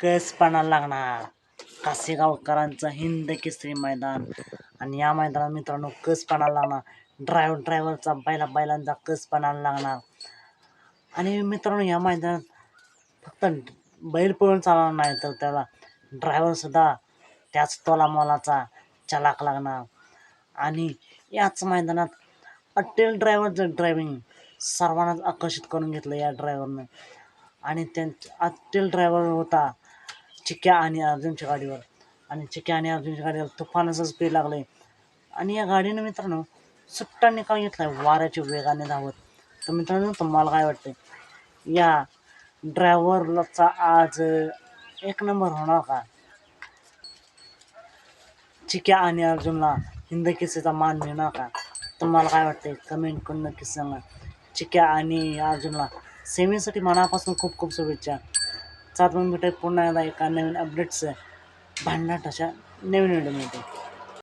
कस लागणार? कासेगावकरांचं हिंद केसरी मैदान. आणि या मैदानात मित्रांनो कसपणा लागणार? ड्रायव्हर ड्रायव्हरचा बैला बैलांचा कसपणा लागणार? आणि मित्रांनो या मैदानात फक्त बैल पळून चालणार नाही तर त्याला ड्रायव्हरसुद्धा त्याच तोला मोलाचा चलाक लागणार. आणि याच मैदानात अट्टेल ड्रायव्हरचं ड्रायव्हिंग सर्वांनाच आकर्षित करून घेतलं या ड्रायव्हरनं. आणि त्यां अट्टेल ड्रायव्हर होता चिक्या आणि अर्जुनच्या गाडीवर. आणि चिक्या आणि अर्जुनच्या गाडीवर तुफानाचं स्पीड लागलं आहे आणि या गाडीनं मित्रांनो सुट्टा निकाल घेतला आहे वाऱ्याच्या वेगाने धावत. तर मित्रांनो तुम्हाला काय वाटतं या ड्रायव्हरचा आज एक नंबर होणार का? चिक्या आणि अर्जुनला हिंद किस्सेचा मान मिळणार का? तुम्हाला काय वाटते कमेंट करून नक्कीच सांगा. चिक्या आणि अर्जुनला सेमीसाठी मनापासून खूप खूप शुभेच्छा. चार दोन भेटाय पुन्हा एकदा एका नवीन अपडेट्स भांडणाट अशा नवीन व्हिडिओमध्ये